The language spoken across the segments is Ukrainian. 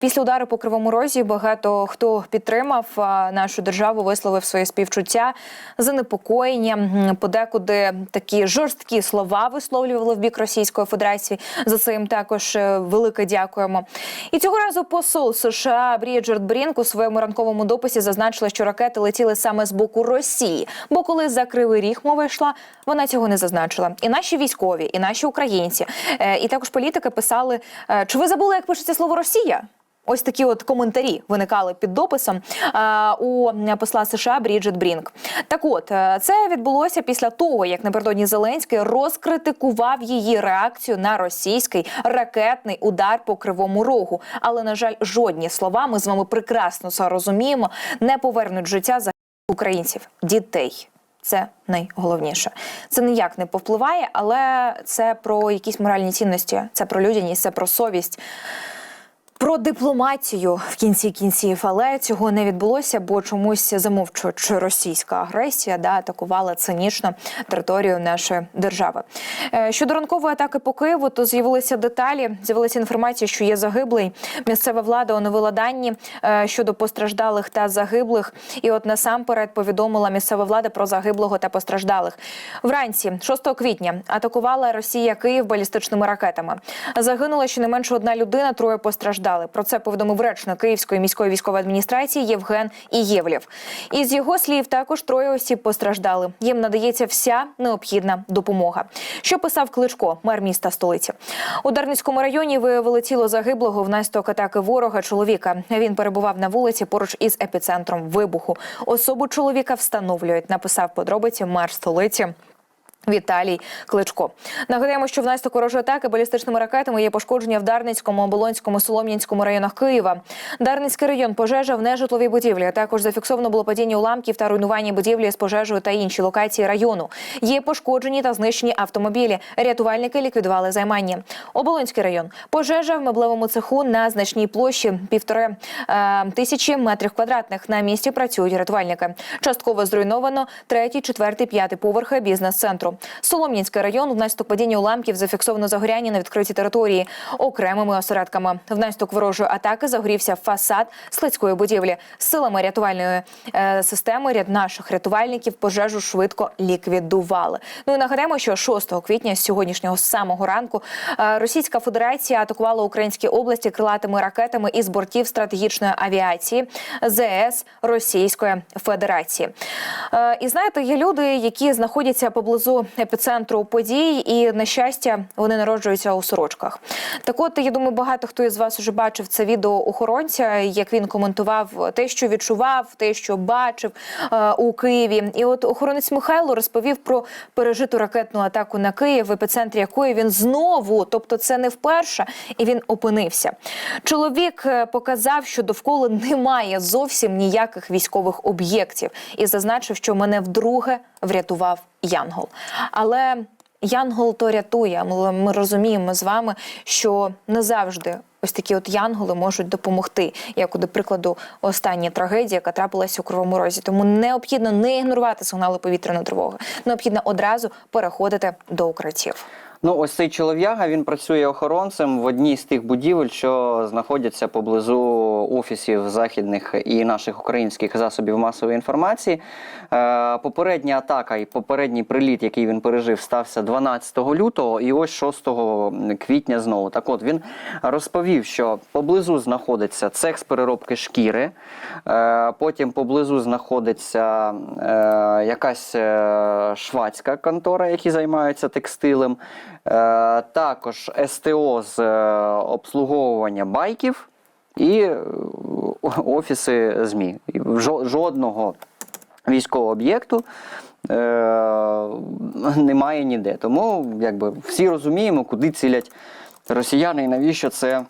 Після удару по кривому розі багато хто підтримав нашу державу, висловив своє співчуття, занепокоєння. Подекуди такі жорсткі слова висловлювали в бік Російської Федерації. За це їм також е, велике дякуємо. І цього разу посол США Бріджерт Брінк у своєму ранковому дописі зазначила, що ракети летіли саме з боку Росії. Бо коли за кривий ріг мова йшла, вона цього не зазначила. І наші військові, і наші українці, е, і також політики писали: е, чи ви забули, як пишеться слово Росія? Ось такі от коментарі виникали під дописом е, у посла США Бріджит Брінк. Так, от е, це відбулося після того, як напередодні Зеленський розкритикував її реакцію на російський ракетний удар по кривому рогу. Але на жаль, жодні слова ми з вами прекрасно це розуміємо, не повернуть життя за українців, дітей. Це найголовніше. Це ніяк не повпливає, але це про якісь моральні цінності, це про людяність, це про совість. Про дипломатію в кінці кінців, але цього не відбулося, бо чомусь замовчуючи російська агресія, да атакувала цинічно територію нашої держави. Е, Щодо ранкової атаки по Києву, то з'явилися деталі. З'явилася інформація, що є загиблий. Місцева влада оновила дані е, щодо постраждалих та загиблих. І от насамперед повідомила місцева влада про загиблого та постраждалих. Вранці, 6 квітня, атакувала Росія Київ балістичними ракетами. Загинула щонайменше одна людина, троє постраждали. Про це повідомив речник Київської міської військової адміністрації Євген Ієвлєв. Із його слів також троє осіб постраждали. Їм надається вся необхідна допомога. Що писав Кличко, мер міста столиці. У Дарницькому районі виявили тіло загиблого внаслідок атаки ворога чоловіка. Він перебував на вулиці поруч із епіцентром вибуху. Особу чоловіка встановлюють. Написав подробиці мер столиці. Віталій Кличко. Нагадаємо, що внаслідок ворожої атаки балістичними ракетами є пошкодження в Дарницькому, Оболонському, Солом'янському районах Києва. Дарницький район пожежа в нежитловій будівлі. Також зафіксовано було падіння уламків та руйнування будівлі з пожежею та інші локації району. Є пошкоджені та знищені автомобілі. Рятувальники ліквідували займання. Оболонський район. Пожежа в меблевому цеху на значній площі півтори е, тисячі метрів квадратних. На місці працюють рятувальники. Частково зруйновано третій, четвертий, п'ятий поверхи бізнес-центру. Солом'янський район внаслідок падіння уламків зафіксовано загоряння на відкритій території окремими осередками. Внаслідок ворожої атаки загорівся фасад складської будівлі. Силами рятувальної е, системи ряд наших рятувальників пожежу швидко ліквідували. Ну і нагадаємо, що 6 квітня з сьогоднішнього самого ранку е, Російська Федерація атакувала українські області крилатими ракетами із бортів стратегічної авіації ЗС Російської Федерації. Е, І знаєте, є люди, які знаходяться поблизу епіцентру подій, і на щастя, вони народжуються у сорочках. Так, от я думаю, багато хто із вас вже бачив це відео охоронця, як він коментував те, що відчував, те, що бачив е, у Києві. І от охоронець Михайло розповів про пережиту ракетну атаку на Київ, в епіцентрі якої він знову, тобто це не вперше, і він опинився. Чоловік е, показав, що довкола немає зовсім ніяких військових об'єктів, і зазначив, що мене вдруге врятував Янгол. Але Янгол то рятує. Ми, розуміємо з вами, що не завжди. Ось такі от янголи можуть допомогти, як, до прикладу, остання трагедія, яка трапилася у Кривому Розі. Тому необхідно не ігнорувати сигнали повітряної тривоги. Необхідно одразу переходити до укриттів. Ну, ось цей чолов'яга він працює охоронцем в одній з тих будівель, що знаходяться поблизу офісів західних і наших українських засобів масової інформації. Е, попередня атака і попередній приліт, який він пережив, стався 12 лютого, і ось 6 квітня знову. Так от він розповів, що поблизу знаходиться цех з переробки шкіри, е, потім поблизу знаходиться е, якась швадська контора, які займаються текстилем. Е, також СТО з е, обслуговування байків і е, офіси ЗМІ. Жодного військового об'єкту немає ніде. Тому якби всі розуміємо, куди цілять росіяни і навіщо це.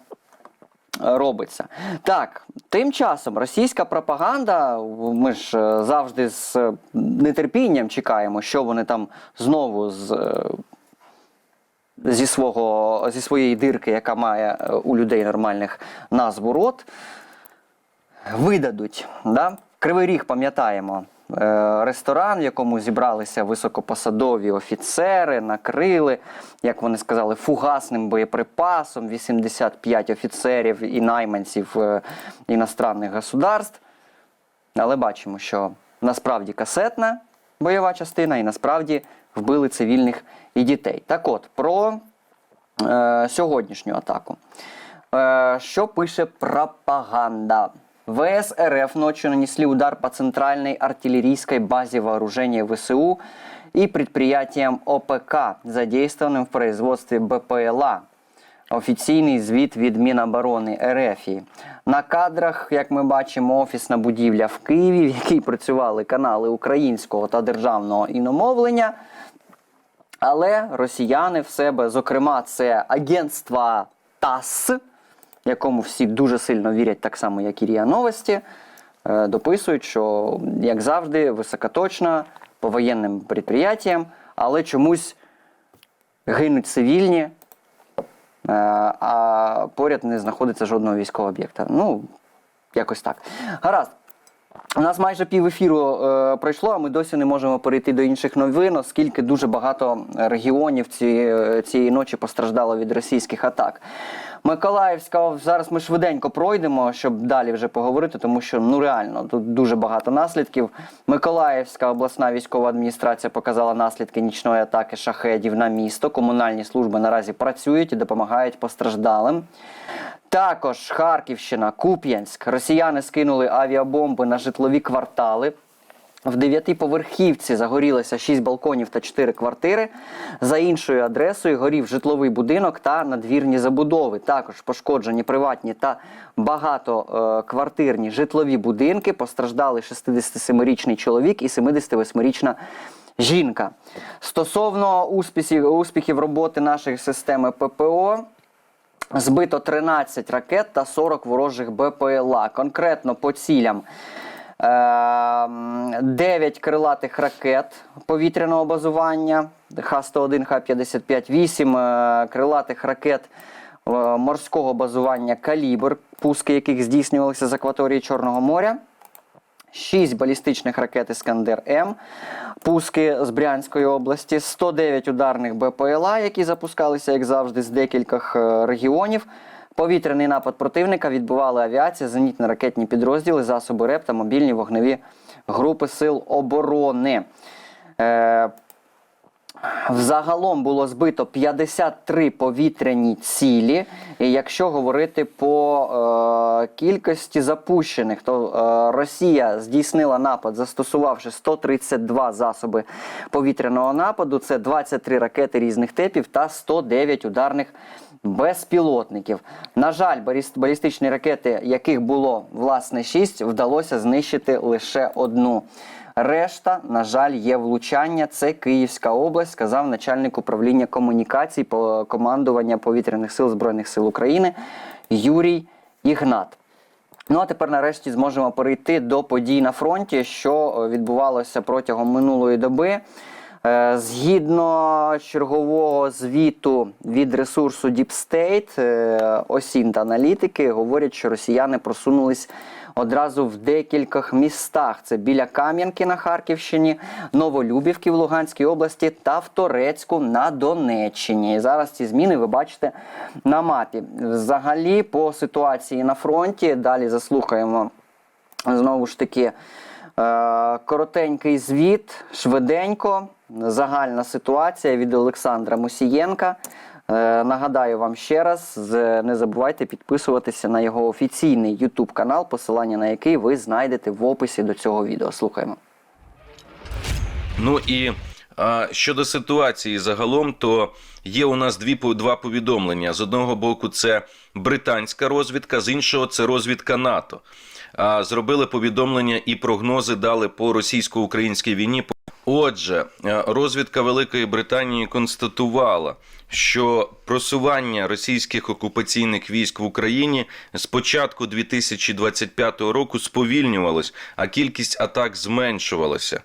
Робиться так, тим часом російська пропаганда. Ми ж завжди з нетерпінням чекаємо, що вони там знову з зі свого зі своєї дирки, яка має е, у людей нормальних назву рот, видадуть. Да? Кривий ріг, пам'ятаємо, е, ресторан, в якому зібралися високопосадові офіцери, накрили, як вони сказали, фугасним боєприпасом 85 офіцерів і найманців е, іностранних государств. Але бачимо, що насправді касетна бойова частина і насправді вбили цивільних і дітей. Так от, про е, сьогоднішню атаку. Е, що пише пропаганда? ВС РФ ночью нанесли удар по центральной артиллерийской базе вооружения ВСУ и предприятиям ОПК, задействованным в производстве БПЛА. Офіційний звіт від Міноборони РФ. На кадрах, як ми бачимо, офісна будівля в Києві, в якій працювали канали українського та державного іномовлення. Але росіяни в себе, зокрема, це агентство ТАСС, якому всі дуже сильно вірять, так само, як і РІА Новості, е, дописують, що, як завжди, високоточно по воєнним підприємствам, але чомусь гинуть цивільні, е, а поряд не знаходиться жодного військового об'єкта. Ну, якось так. Гаразд. У нас майже пів ефіру е, пройшло, а ми досі не можемо перейти до інших новин, оскільки дуже багато регіонів ці, цієї ночі постраждало від російських атак. Миколаївська, зараз ми швиденько пройдемо, щоб далі вже поговорити, тому що ну реально тут дуже багато наслідків. Миколаївська обласна військова адміністрація показала наслідки нічної атаки шахедів на місто. Комунальні служби наразі працюють і допомагають постраждалим. Також Харківщина, Куп'янськ. Росіяни скинули авіабомби на житлові квартали. В дев'ятиповерхівці загорілося 6 балконів та 4 квартири. За іншою адресою горів житловий будинок та надвірні забудови. Також пошкоджені приватні та багатоквартирні житлові будинки. Постраждали 67-річний чоловік і 78-річна жінка. Стосовно успіхів, успіхів роботи нашої системи ППО. Збито 13 ракет та 40 ворожих БПЛА. Конкретно по цілям. 9 крилатих ракет повітряного базування Х-101, Х-55, 8 е, крилатих ракет е, морського базування Калібр, пуски яких здійснювалися з акваторії Чорного моря. 6 балістичних ракет Іскандер М, пуски з Брянської області, 109 ударних БПЛА, які запускалися, як завжди, з декількох е, регіонів. Повітряний напад противника відбивали авіація, зенітно-ракетні підрозділи, засоби РЕП та мобільні вогневі групи сил оборони. Е, Взагалом було збито 53 повітряні цілі. І якщо говорити по е, кількості запущених, то е, Росія здійснила напад, застосувавши 132 засоби повітряного нападу. Це 23 ракети різних типів та 109 ударних безпілотників. На жаль, баліст- балістичні ракети, яких було власне 6, вдалося знищити лише одну. Решта, на жаль, є влучання. Це Київська область, сказав начальник управління комунікацій по командування повітряних сил Збройних сил України Юрій Ігнат. Ну а тепер нарешті зможемо перейти до подій на фронті, що е, відбувалося протягом минулої доби. Е, Згідно чергового звіту від ресурсу Deep State, е, осінь та аналітики говорять, що росіяни просунулись одразу в декількох містах. Це біля Кам'янки на Харківщині, Новолюбівки в Луганській області та в Торецьку на Донеччині. І зараз ці зміни ви бачите на мапі. Взагалі, по ситуації на фронті, далі заслухаємо знову ж таки. Е, Коротенький звіт, швиденько, загальна ситуація від Олександра Мусієнка. Е, Нагадаю вам ще раз, не забувайте підписуватися на його офіційний YouTube канал, посилання на який ви знайдете в описі до цього відео. Слухаємо. Ну і а, щодо ситуації загалом, то є у нас дві два повідомлення. З одного боку, це британська розвідка, з іншого це розвідка НАТО. Зробили повідомлення і прогнози дали по російсько-українській війні. Отже, е, розвідка Великої Британії констатувала, що просування російських окупаційних військ в Україні з початку 2025 року сповільнювалось, а кількість атак зменшувалася.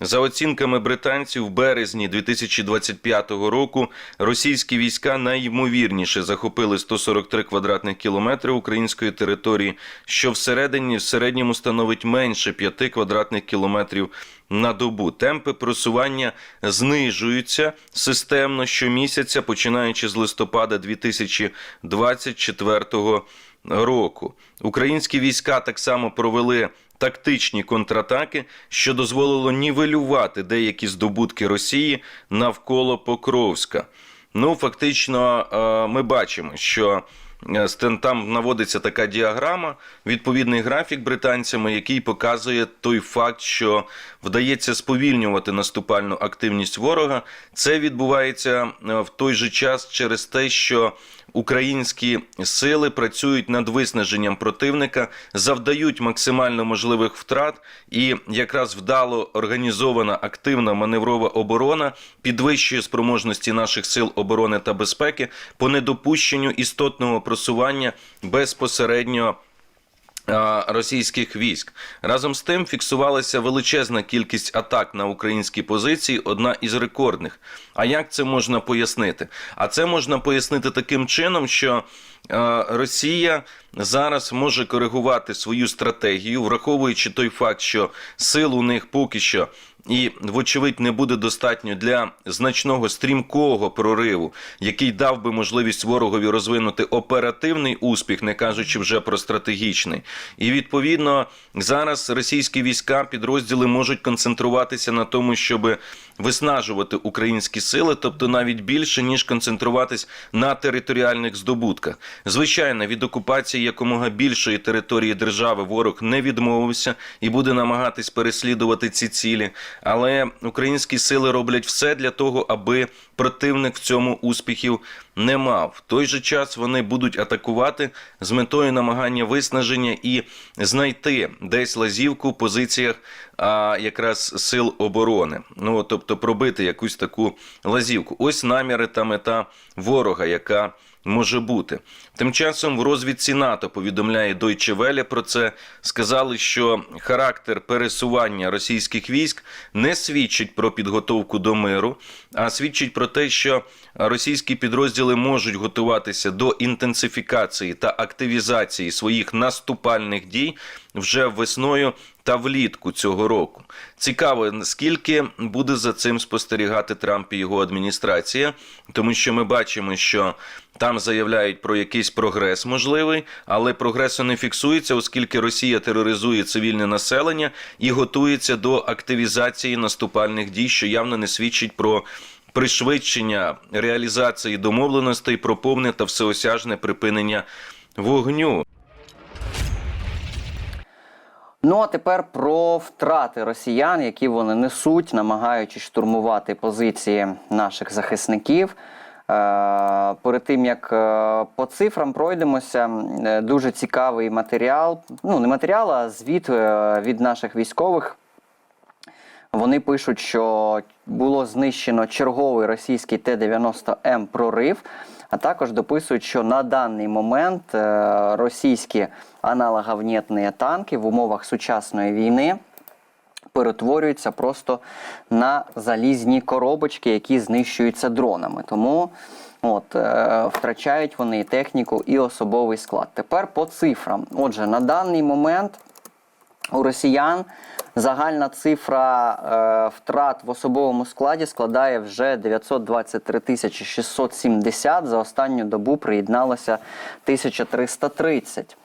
За оцінками британців, в березні 2025 року російські війська найймовірніше захопили 143 квадратних кілометри української території, що всередині в середньому становить менше 5 квадратних кілометрів на добу. Темпи просування знижуються системно щомісяця, починаючи з листопада 2024 року. Українські війська так само провели тактичні контратаки, що дозволило нівелювати деякі здобутки Росії навколо Покровська. Ну, фактично, е, ми бачимо, що е, там наводиться така діаграма, відповідний графік британцями, який показує той факт, що вдається сповільнювати наступальну активність ворога. Це відбувається е, в той же час через те, що українські сили працюють над виснаженням противника, завдають максимально можливих втрат, і якраз вдало організована активна маневрова оборона підвищує спроможності наших сил оборони та безпеки по недопущенню істотного просування безпосередньо російських військ. Разом з тим фіксувалася величезна кількість атак на українські позиції, одна із рекордних. А як це можна пояснити? А це можна пояснити таким чином, що Росія зараз може коригувати свою стратегію, враховуючи той факт, що сил у них поки що і, вочевидь, не буде достатньо для значного стрімкого прориву, який дав би можливість ворогові розвинути оперативний успіх, не кажучи вже про стратегічний. І відповідно зараз російські війська підрозділи можуть концентруватися на тому, щоб виснажувати українські сили, тобто навіть більше ніж концентруватись на територіальних здобутках. Звичайно, від окупації якомога більшої території держави ворог не відмовився і буде намагатись переслідувати ці цілі. Але українські сили роблять все для того, аби противник в цьому успіхів не мав. В той же час вони будуть атакувати з метою намагання виснаження і знайти десь лазівку в позиціях а, якраз сил оборони. Ну тобто пробити якусь таку лазівку. Ось наміри та мета ворога, яка може бути. Тим часом в розвідці НАТО повідомляє Deutsche Welle про це. Сказали, що характер пересування російських військ не свідчить про підготовку до миру, а свідчить про те, що російські підрозділи можуть готуватися до інтенсифікації та активізації своїх наступальних дій вже весною та влітку цього року. Цікаво, скільки буде за цим спостерігати Трамп і його адміністрація, тому що ми бачимо, що там заявляють про якийсь прогрес можливий, але прогресу не фіксується, оскільки Росія тероризує цивільне населення і готується до активізації наступальних дій, що явно не свідчить про пришвидшення реалізації домовленостей про повне та всеосяжне припинення вогню. Ну а тепер про втрати росіян, які вони несуть, намагаючись штурмувати позиції наших захисників. Е, Перед тим як е, по цифрам пройдемося, е, дуже цікавий матеріал. Ну, не матеріал, а звіт від наших військових. Вони пишуть, що було знищено черговий російський Т-90М прорив, а також дописують, що на даний момент е, російські аналоговнітні танки в умовах сучасної війни перетворюються просто на залізні коробочки, які знищуються дронами. Тому от, е, втрачають вони і техніку, і особовий склад. Тепер по цифрам. Отже, на даний момент у росіян загальна цифра е, втрат в особовому складі складає вже 923 тисячі 670. За останню добу приєдналося 1330.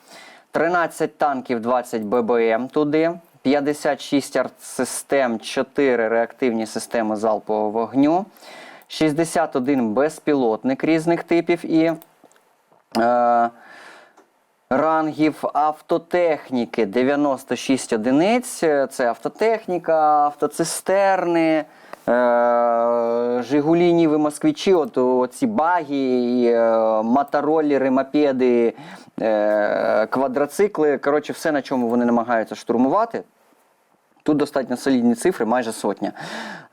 13 танків, 20 ББМ туди, 56 артсистем, 4 реактивні системи залпового вогню, 61 безпілотник різних типів і е, рангів автотехніки 96 одиниць. Це автотехніка, автоцистерни. е, Жигулі, Ніви, москвичі, от ці баги, е, мотороллери, мопеди, е, квадроцикли. Коротше, все, на чому вони намагаються штурмувати. Тут достатньо солідні цифри, майже сотня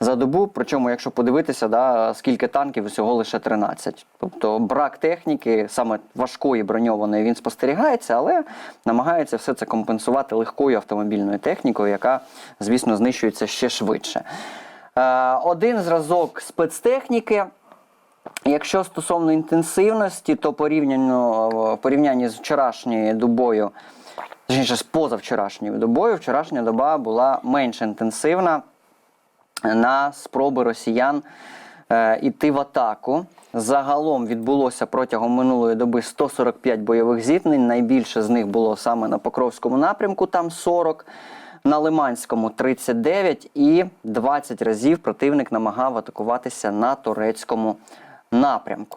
за добу. Причому, якщо подивитися, да, скільки танків, усього лише 13. Тобто брак техніки, саме важкої броньованої, він спостерігається, але намагається все це компенсувати легкою автомобільною технікою, яка, звісно, знищується ще швидше. Е, один зразок спецтехніки. Якщо стосовно інтенсивності, то порівняно в порівнянні з вчорашньою добою, точніше з позавчорашньою добою, вчорашня доба була менш інтенсивна на спроби росіян е, іти в атаку. Загалом відбулося протягом минулої доби 145 бойових зіткнень. Найбільше з них було саме на Покровському напрямку, там 40, на Лиманському 39 і 20 разів противник намагав атакуватися на турецькому напрямку.